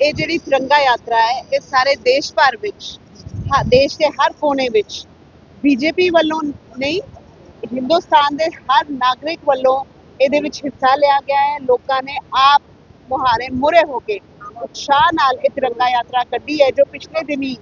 ਇਹ ਜਿਹੜੀ ਤਿਰੰਗਾ ਯਾਤਰਾ ਹੈ ਇਹ ਸਾਰੇ ਦੇਸ਼ ਭਰ ਵਿੱਚ ਦੇਸ਼ ਦੇ ਹਰ ਕੋਨੇ ਵਿੱਚ ਬੀਜੇਪੀ ਵੱਲੋਂ ਨਹੀਂ ਹਿੰਦੁਸਤਾਨ ਦੇ ਹਰ ਨਾਗਰਿਕ ਵੱਲੋਂ ਇਹਦੇ ਵਿੱਚ ਹਿੱਸਾ ਲਿਆ ਗਿਆ ਹੈ। ਲੋਕਾਂ ਨੇ ਆਪ ਮੁਹਾਰੇ ਮੁਰੇ ਹੋ ਕੇ ਉਤਸ਼ਾਹ ਨਾਲ ਇਹ ਤਿਰੰਗਾ ਯਾਤਰਾ ਕੱਢੀ ਹੈ ਜੋ ਪਿਛਲੇ ਦਿਨੀ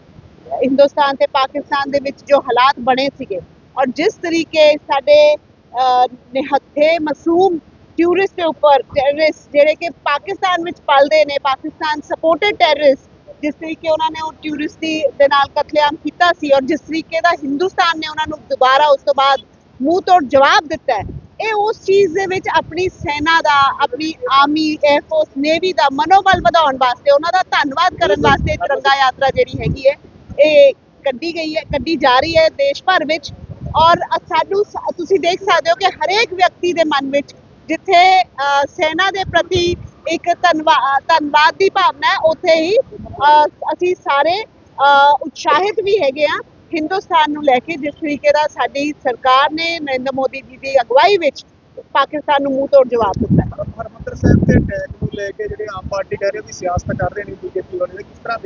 ਹਿੰਦੁਸਤਾਨ ਤੇ ਪਾਕਿਸਤਾਨ ਦੇ ਵਿੱਚ ਜੋ ਹਾਲਾਤ ਬਣੇ ਸੀਗੇ। ਔਰ ਜਿਸ ਤਰੀਕੇ ਸਾਡੇ ਅਹ, ਨਿਹੱਥੇ ਮਾਸੂਮ ਟੂਰਿਸਟ ਦੇ ਉੱਪਰ ਟੈਰਰਿਸਟ ਜਿਹੜੇ ਕਿ ਪਾਕਿਸਤਾਨ ਵਿੱਚ ਪਲਦੇ ਨੇ, ਪਾਕਿਸਤਾਨ ਸਪੋਰਟਡ ਟੈਰਰਿਸਟ ਜਿਸ ਤਰੀਕੇ ਉਹਨਾਂ ਨੇ ਉਹ ਟੂਰਿਸਟ ਦੀ ਦੇ ਨਾਲ ਕਤਲੇਆਮ ਕੀਤਾ ਸੀ ਔਰ ਜਿਸ ਤਰੀਕੇ ਦਾ ਹਿੰਦੁਸਤਾਨ ਨੇ ਉਹਨਾਂ ਨੂੰ ਦੁਬਾਰਾ ਉਸ ਤੋਂ ਬਾਅਦ ਮੂੰਹ ਤੋੜ ਜਵਾਬ ਦਿੱਤਾ ਇਹ ਉਸ ਚੀਜ਼ ਦੇ ਵਿੱਚ ਆਪਣੀ ਸੈਨਾ ਦਾ, ਆਪਣੀ ਆਰਮੀ 에ਅਰ ਫੋਰਸ ਨੇਵੀ ਦਾ ਮਨੋਬਲ ਵਧਾਉਣ ਵਾਸਤੇ, ਉਹਨਾਂ ਦਾ ਧੰਨਵਾਦ ਕਰਨ ਵਾਸਤੇ ਤਿਰੰਗਾ ਯਾਤਰਾ ਜਿਹੜੀ ਹੈਗੀ ਹੈ, ਇਹ ਕੱਢੀ ਗਈ ਹੈ, ਕੱਢੀ ਜਾ ਰਹੀ ਹੈ ਦੇਸ਼ ਭਰ ਵਿੱਚ ਔਰ ਸਾਨੂੰ ਤੁਸੀਂ ਦੇਖ ਸਕਦੇ ਹੋ ਕਿ ਹਰੇਕ ਵਿਅਕਤੀ ਦੇ ਮਨ ਵਿੱਚ ਜਿੱਥੇ ਸੈਨਾ ਦੇ ਪ੍ਰਤੀ ਇੱਕ ਧੰਨਵਾਦ ਦੀ ਭਾਵਨਾ ਹੈ ਉੱਥੇ ਹੀ ਅਸੀਂ ਸਾਰੇ ਉਤਸ਼ਾਹਿਤ ਵੀ ਹੈਗੇ ਆ ਹਿੰਦੁਸਤਾਨ ਨੂੰ ਲੈ ਕੇ ਜਿਸ ਤਰੀਕੇ ਦਾ ਸਾਡੀ ਸਰਕਾਰ ਨੇ ਨਰਿੰਦਰ ਮੋਦੀ ਜੀ ਦੀ ਅਗਵਾਈ ਵਿੱਚ ਪਾਕਿਸਤਾਨ ਨੂੰ ਮੂੰਹ ਤੋੜ ਜਵਾਬ ਦਿੱਤਾ ਹੈ। ਹਰਮੰਦਰ ਸਾਹਿਬ ਤੇ ਅਟੈਕ ਨੂੰ ਲੈ ਕੇ ਜਿਹੜੇ ਆਮ ਪਾਰਟੀ ਕਹਿ ਰਹੀ ਹੈ ਵੀ ਸਿਆਸਤ ਕਰ ਰਹੇ ਨੇ ਬੀਜੇਪੀ ਵਾਲੇ ਕਿਸ ਤਰ੍ਹਾਂ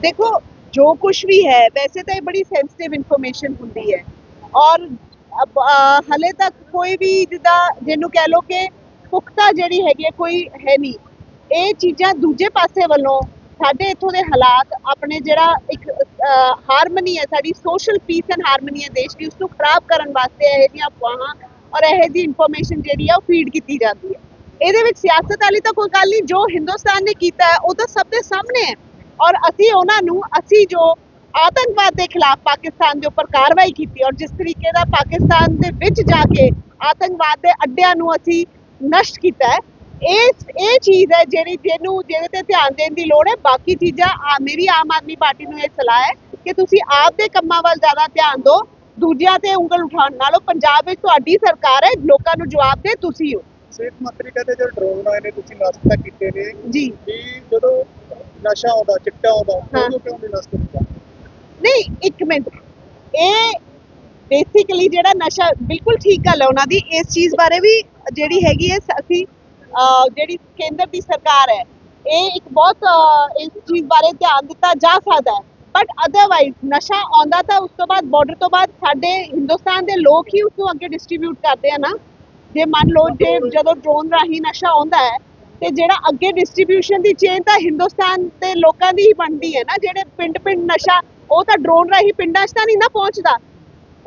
ਦੇਖੋ ਜੋ ਕੁਝ ਵੀ ਹੈ ਵੈਸੇ ਤਾਂ ਇਹ ਬੜੀ ਸੈਂਸਿਟਿਵ ਇਨਫੋਰਮੇਸ਼ਨ ਹੁੰਦੀ ਹੈ ਔਰ ਹਲੇ ਤੱਕ ਕੋਈ ਵੀ ਜਿੱਦਾਂ ਜਿਹਨੂੰ ਕਹਿ ਲੋ ਕਿ ਪੁਖਤਾ ਜਿਹੜੀ ਹੈਗੀ ਹੈ, ਕੋਈ ਹੈ ਨਹੀਂ। ਇਹ ਚੀਜ਼ਾਂ ਦੂਜੇ ਪਾਸੇ ਵੱਲੋਂ ਸਾਡੇ ਇੱਥੋਂ ਦੇ ਹਾਲਾਤ, ਆਪਣੇ ਜਿਹੜਾ ਇੱਕ ਹਾਰਮਨੀ ਹੈ, ਸਾਡੀ ਸੋਸ਼ਲ ਪੀਸ ਐਂਡ ਹਾਰਮਨੀ ਹੈ ਦੇਸ਼ ਦੀ ਉਸ ਨੂੰ ਖਰਾਬ ਕਰਨ ਵਾਸਤੇ ਇਹ ਜਿਹੀਆਂ ਅਫਵਾਹਾਂ ਔਰ ਇਹ ਜਿਹੀ ਇਨਫੋਰਮੇਸ਼ਨ ਜਿਹੜੀ ਆ, ਉਹ ਫੀਡ ਕੀਤੀ ਜਾਂਦੀ ਹੈ। ਇਹਦੇ ਵਿੱਚ ਸਿਆਸਤ ਵਾਲੀ ਤਾਂ ਕੋਈ ਗੱਲ ਨਹੀਂ, ਜੋ ਹਿੰਦੁਸਤਾਨ ਨੇ ਕੀਤਾ ਹੈ, ਉਹ ਤਾਂ ਸਭ ਦੇ ਸਾਹਮਣੇ ਹੈ। ਔਰ ਅਸੀਂ ਉਹਨਾਂ ਨੂੰ, ਅਸੀਂ ਜੋ ਆਤੰਕਵਾਦ ਦੇ ਖਿਲਾਫ ਪਾਕਿਸਤਾਨ ਦੇ ਉੱਪਰ ਕਾਰਵਾਈ ਕੀਤੀ ਔਰ ਜਿਸ ਤਰੀਕੇ ਦਾ ਪਾਕਿਸਤਾਨ ਦੇ ਵਿੱਚ ਜਾ ਕੇ ਆਤੰਕਵਾਦ ਦੇ ਅੱਡਿਆਂ ਨੂੰ ਅਸੀਂ ਨਸ਼ਟ ਕੀਤਾ ਹੈ ਇਹ ਇਹ ਚੀਜ਼ ਹੈ ਜਿਹੜੀ ਜਿਹਨੂੰ ਜਿਹਦੇ ਤੇ ਧਿਆਨ ਦੇਣ ਦੀ ਲੋੜ ਹੈ। ਬਾਕੀ ਚੀਜ਼ਾਂ ਆ- ਮੇਰੀ ਆਮ ਆਦਮੀ ਪਾਰਟੀ ਨੂੰ ਇਹ ਸਲਾਹ ਹੈ ਕਿ ਤੁਸੀਂ ਆਪ ਦੇ ਕੰਮਾਂ ਵੱਲ ਜ਼ਿਆਦਾ ਧਿਆਨ ਦਿਓ। ਦੂਜਿਆਂ ਤੇ ਉਂਗਲ ਉਠਾਉਣ ਨਾਲੋਂ ਪੰਜਾਬ ਵਿੱਚ ਤੁਹਾਡੀ ਸਰਕਾਰ ਹੈ ਲੋਕਾਂ ਨੂੰ ਜਵਾਬ ਦੇ ਤੁਸੀਂ ਹੋ। ਸਿਹਤ ਮੰਤਰੀ ਕਹਿੰਦੇ ਜੋ ਡਰੋਨ ਆਏ ਨੇ ਤੁਸੀਂ ਨਸ਼ਤਾ ਕੀਤੇ ਨੇ। ਜੀ। ਜਦੋਂ ਨਸ਼ਾ ਆਉਂਦਾ ਚਿੱਟਾ ਆਉਂਦਾ। ਉਦੋਂ ਕਿਉਂ ਨਹੀਂ ਨਸ਼ਟ ਹੁੰਦਾ ਨਹੀਂ, ਇੱਕ ਮਿੰਟ। ਇਹ ਬੇਸਿਕਲੀ ਜਿਹੜਾ ਨਸ਼ਾ, ਬਿਲਕੁਲ ਠੀਕ ਗੱਲ ਹੈ ਉਹਨਾਂ ਦੀ। ਇਸ ਚੀਜ਼ ਬਾਰੇ ਵੀ ਜਿਹੜੀ ਹੈਗੀ ਹੈ ਅਸੀਂ ਜਿਹੜੀ ਕੇਂਦਰ ਦੀ ਸਰਕਾਰ ਹੈ, ਇਹ ਇੱਕ ਬਹੁਤ ਇਸ ਚੀਜ਼ ਬਾਰੇ ਧਿਆਨ ਦਿੱਤਾ ਜਾ ਸਕਦਾ ਹੈ। ਬਟ ਅਦਰਵਾਈਜ਼ ਨਸ਼ਾ ਆਉਂਦਾ ਤਾਂ ਉਸ ਤੋਂ ਬਾਅਦ ਬਾਰਡਰ ਤੋਂ ਬਾਅਦ ਸਾਡੇ ਹਿੰਦੁਸਤਾਨ ਦੇ ਲੋਕ ਹੀ ਉਸ ਨੂੰ ਅੱਗੇ ਡਿਸਟ੍ਰੀਬਿਊਟ ਕਰਦੇ ਆ ਨਾ। ਜੇ ਮੰਨ ਲਓ, ਜੇ ਜਦੋਂ ਡਰੋਨ ਰਾਹੀਂ ਨਸ਼ਾ ਆਉਂਦਾ ਹੈ, ਤੇ ਜਿਹੜਾ ਅੱਗੇ ਡਿਸਟ੍ਰੀਬਿਊਸ਼ਨ ਦੀ ਚੇਨ ਤਾਂ ਹਿੰਦੁਸਤਾਨ ਦੇ ਲੋਕਾਂ ਦੀ ਹੀ ਬਣਦੀ ਹੈ ਨਾ, ਜਿਹੜੇ ਪਿੰਡ ਪਿੰਡ ਨਸ਼ਾ ਉਹ ਤਾਂ ਡਰੋਨ ਰਾਹੀਂ ਪਿੰਡਾਂ 'ਚ ਤਾਂ ਨਹੀਂ ਨਾ ਪਹੁੰਚਦਾ।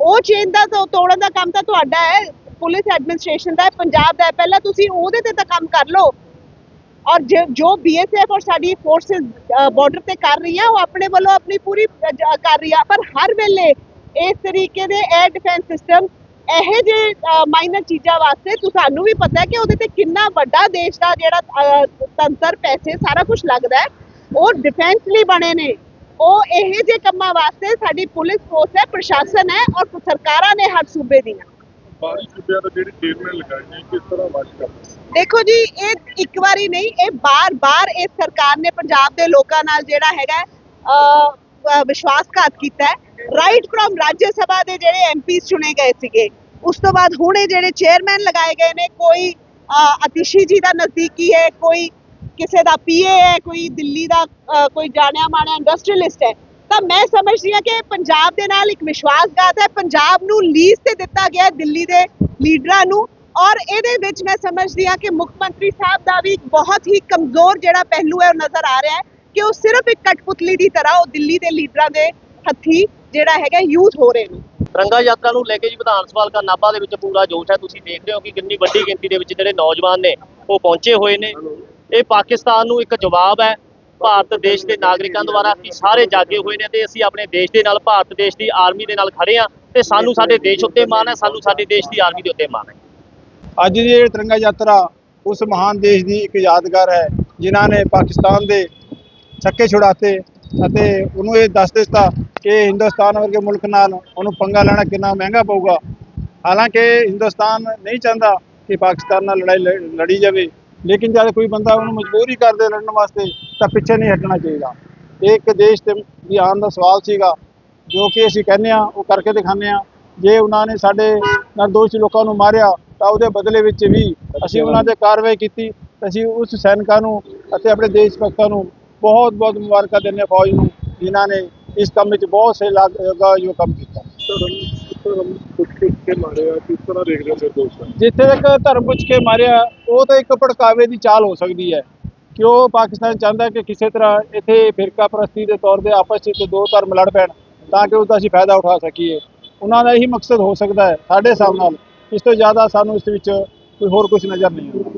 ਉਹ ਚੇਨ ਦਾ ਤੋੜਨ ਦਾ ਕੰਮ ਤਾਂ ਤੁਹਾਡਾ ਹੈ, ਪੁਲਿਸ ਐਡਮਿਨਿਸਟ੍ਰੇਸ਼ਨ ਦਾ ਹੈ, ਪੰਜਾਬ ਦਾ ਹੈ। ਪਹਿਲਾਂ ਤੁਸੀਂ ਉਹਦੇ ਤੇ ਤਾਂ ਕੰਮ ਕਰ ਲਓ। ਔਰ ਜੋ- ਬੀਐਸਐਫ ਔਰ ਸਾਡੀ ਫੋਰਸਸ ਬਾਰਡਰ ਤੇ ਕਰ ਰਹੀਆਂ, ਉਹ ਆਪਣੇ ਵੱਲੋਂ ਆਪਣੀ ਪੂਰੀ ਕਰ ਰਹੀ ਆ ਪਰ ਹਰ ਵੇਲੇ ਇਸ ਤਰੀਕੇ ਦੇ 에ਅਰ ਡਿਫੈਂਸ ਸਿਸਟਮ ਇਹੋ ਜਿਹੇ ਮਾਈਨਰ ਚੀਜ਼ਾਂ ਵਾਸਤੇ ਤੁਹਾਨੂੰ ਵੀ ਪਤਾ ਹੈ ਕਿ ਉਹਦੇ ਤੇ ਕਿੰਨਾ ਵੱਡਾ ਦੇਸ਼ ਦਾ ਜਿਹੜਾ ਤੰਤਰ, ਪੈਸੇ ਸਾਰਾ ਕੁਝ ਲੱਗਦਾ ਹੈ। ਉਹ ਡਿਫੈਂਸ ਲਈ ਬਣੇ ਨੇ। ਉਹ ਇਹੋ ਜਿਹੇ ਕੰਮਾਂ ਵਾਸਤੇ ਸਾਡੀ ਪੁਲਿਸ ਫੋਰਸ ਹੈ ਪ੍ਰਸ਼ਾਸਨ ਹੈ ਔਰ ਸਰਕਾਰਾਂ ਨੇ ਹਰ ਸੂਬੇ ਦੀਆਂ ਬਾਹਰੀ ਸੂਬਿਆਂ ਤੋਂ ਜਿਹੜੀ ਚੇਅਰਮੈਨ ਲਗਾਏ ਨੇ ਕਿਸ ਤਰ੍ਹਾਂ ਵਾਸ਼ ਕਰਦੇ? ਦੇਖੋ ਜੀ ਇਹ ਇੱਕ ਵਾਰੀ ਨਹੀਂ ਇਹ ਬਾਰ-ਬਾਰ ਇਸ ਸਰਕਾਰ ਨੇ ਪੰਜਾਬ ਦੇ ਲੋਕਾਂ ਨਾਲ ਜਿਹੜਾ ਹੈਗਾ ਵਿਸ਼ਵਾਸਘਾਤ ਕੀਤਾ ਹੈ। ਰਾਈਟ ਫਰੋਮ ਰਾਜ ਸਭਾ ਦੇ ਜਿਹੜੇ ਐਮਪੀਸ ਚੁਣੇ ਗਏ ਸੀਗੇ ਉਸ ਤੋਂ ਬਾਅਦ ਹੁਣ ਜਿਹੜੇ ਚੇਅਰਮੈਨ ਲਗਾਏ ਗਏ ਨੇ ਕੋਈ ਅਤੀਸ਼ੀ ਜੀ ਦਾ ਨਜ਼ਦੀਕੀ ਹੈ ਕੋਈ ਕਿਸੇ ਦਾ ਪੀਏ ਹੈ, ਕੋਈ ਦਿੱਲੀ ਦਾ ਕੋਈ ਜਾਣਿਆ ਮਾਣਿਆ ਇੰਡਸਟਰੀਅਲਿਸਟ ਹੈ, ਤਾਂ ਮੈਂ ਸਮਝਦੀ ਹਾਂ ਕਿ ਪੰਜਾਬ ਦੇ ਨਾਲ ਇੱਕ ਵਿਸ਼ਵਾਸਘਾਤ ਹੈ। ਪੰਜਾਬ ਨੂੰ ਲੀਜ਼ ਤੇ ਦਿੱਤਾ ਗਿਆ ਦਿੱਲੀ ਦੇ ਲੀਡਰਾਂ ਨੂੰ ਔਰ ਇਹਦੇ ਵਿੱਚ ਮੈਂ ਸਮਝਦੀ ਹਾਂ ਕਿ ਮੁੱਖ ਮੰਤਰੀ ਸਾਹਿਬ ਦਾ ਵੀ ਬਹੁਤ ਹੀ ਕਮਜ਼ੋਰ ਜਿਹੜਾ ਪਹਿਲੂ ਹੈ ਉਹ ਨਜ਼ਰ ਆ ਰਿਹਾ ਹੈ ਕਿ ਉਹ ਸਿਰਫ ਇੱਕ ਕਠਪੁਤਲੀ ਦੀ ਤਰ੍ਹਾਂ ਉਹ ਦਿੱਲੀ ਦੇ ਲੀਡਰਾਂ ਦੇ ਹੱਥੀ ਜਿਹੜਾ ਹੈਗਾ ਯੂਜ਼ ਹੋ ਰਹੇ ਨੇ। ਤਿਰੰਗਾ ਯਾਤਰਾ ਨੂੰ ਲੈ ਕੇ ਜੀ ਵਿਧਾਨ ਸਭਾ ਹਲਕਾ ਨਾਭਾ ਦੇ ਵਿੱਚ ਪੂਰਾ ਜੋਸ਼ ਹੈ। ਤੁਸੀਂ ਦੇਖ ਰਹੇ ਹੋ ਕਿ ਕਿੰਨੀ ਵੱਡੀ ਗਿਣਤੀ ਦੇ ਵਿੱਚ ਜਿਹੜੇ ਨੌਜਵਾਨ ਨੇ ਉਹ ਪਹੁੰਚੇ ਹੋਏ ਨੇ। ਇਹ ਪਾਕਿਸਤਾਨ ਨੂੰ ਇੱਕ ਜਵਾਬ ਹੈ। ਭਾਰਤ ਦੇਸ਼ ਦੇ ਨਾਗਰਿਕਾਂ ਦੁਆਰਾ ਅਸੀਂ ਸਾਰੇ ਜਾਗੇ ਹੋਏ ਨੇ ਤੇ ਅਸੀਂ ਆਪਣੇ ਦੇਸ਼ ਦੇ ਨਾਲ, ਭਾਰਤ ਦੇਸ਼ ਦੀ ਆਰਮੀ ਦੇ ਨਾਲ ਖੜੇ ਆ ਤੇ ਸਾਨੂੰ ਸਾਡੇ ਦੇਸ਼ ਉੱਤੇ ਮਾਣ ਹੈ, ਸਾਨੂੰ ਸਾਡੇ ਦੇਸ਼ ਦੀ ਆਰਮੀ ਦੇ ਉੱਤੇ ਮਾਣ ਹੈ। ਅੱਜ ਦੀ ਇਹ ਤਿਰੰਗਾ ਯਾਤਰਾ ਉਸ ਮਹਾਨ ਦੇਸ਼ ਦੀ ਇੱਕ ਯਾਦਗਾਰ ਹੈ, ਜਿਨ੍ਹਾਂ ਨੇ ਪਾਕਿਸਤਾਨ ਦੇ ਛੱਕੇ ਛੁਡਾਤੇ ਅਤੇ ਉਹਨੂੰ ਇਹ ਦੱਸ ਦਿੱਤਾ ਕਿ ਹਿੰਦੁਸਤਾਨ ਵਰਗੇ ਮੁਲਕ ਨਾਲ ਉਹਨੂੰ ਪੰਗਾ ਲੈਣਾ ਕਿੰਨਾ ਮਹਿੰਗਾ ਪਊਗਾ। ਹਾਲਾਂਕਿ ਹਿੰਦੁਸਤਾਨ ਨਹੀਂ ਚਾਹੁੰਦਾ ਕਿ ਪਾਕਿਸਤਾਨ ਨਾਲ ਲੜਾਈ ਲੜ- ਲੜੀ ਜਾਵੇ। ਲੇਕਿਨ ਜਦ ਕੋਈ ਬੰਦਾ ਉਹਨੂੰ ਮਜ਼ਬੂਰੀ ਹੀ ਕਰਦੇ ਲੜਨ ਵਾਸਤੇ ਤਾਂ ਪਿੱਛੇ ਨਹੀਂ ਹਟਣਾ ਚਾਹੀਦਾ। ਇਹ ਇੱਕ ਦੇਸ਼ ਤੇ ਦੀ ਆਉਣ ਦਾ ਸਵਾਲ ਸੀਗਾ, ਜੋ ਕਿ ਅਸੀਂ ਕਹਿੰਦੇ ਆ ਉਹ ਕਰਕੇ ਦਿਖਾਉਂਦੇ ਆ ਜੇ ਉਹਨਾਂ ਨੇ ਸਾਡੇ ਨਿਰਦੋਸ਼ ਲੋਕਾਂ ਨੂੰ ਮਾਰਿਆ, ਤਾਂ ਉਹਦੇ ਬਦਲੇ ਵਿੱਚ ਵੀ ਅਸੀਂ ਉਹਨਾਂ ਤੇ ਕਾਰਵਾਈ ਕੀਤੀ ਅਸੀਂ ਉਸ ਸੈਨਿਕਾਂ ਨੂੰ ਅਤੇ ਆਪਣੇ ਦੇਸ਼ ਭਗਤਾਂ ਨੂੰ ਬਹੁਤ ਬਹੁਤ ਮੁਬਾਰਕਾਂ ਦਿੰਦੇ ਹਾਂ ਫੌਜ ਨੂੰ, ਜਿਨ੍ਹਾਂ ਨੇ ਇਸ ਕੰਮ ਵਿੱਚ ਬਹੁਤ ਸੇ ਲਾਗ ਜੋ ਕੰਮ ਕੀਤਾ। ਜਿੱਥੇ ਤੱਕ ਧਰਮ ਪੁੱਛ ਕੇ ਮਾਰਿਆ, ਉਹ ਤਾਂ ਇੱਕ ਭੜਕਾਵੇ ਦੀ ਚਾਲ ਹੋ ਸਕਦੀ ਹੈ। ਕਿ ਉਹ ਪਾਕਿਸਤਾਨ ਚਾਹੁੰਦਾ ਕਿ ਕਿਸੇ ਤਰ੍ਹਾਂ ਇੱਥੇ ਫਿਰਕਾ ਪ੍ਰਸਤੀ ਦੇ ਤੌਰ ਤੇ ਆਪਸ ਵਿੱਚ ਦੋ ਧਰਮ ਲੜ ਪੈਣ, ਤਾਂ ਕਿ ਉਹਦਾ ਅਸੀਂ ਫਾਇਦਾ ਉਠਾ ਸਕੀਏ। ਉਹਨਾਂ ਦਾ ਇਹੀ ਮਕਸਦ ਹੋ ਸਕਦਾ ਹੈ, ਸਾਡੇ ਹਿਸਾਬ ਨਾਲ। ਇਸ ਤੋਂ ਜ਼ਿਆਦਾ ਸਾਨੂੰ ਇਸ ਵਿੱਚ ਕੋਈ ਹੋਰ ਕੁਝ ਨਜ਼ਰ ਨਹੀਂ ਆਉਂਦਾ।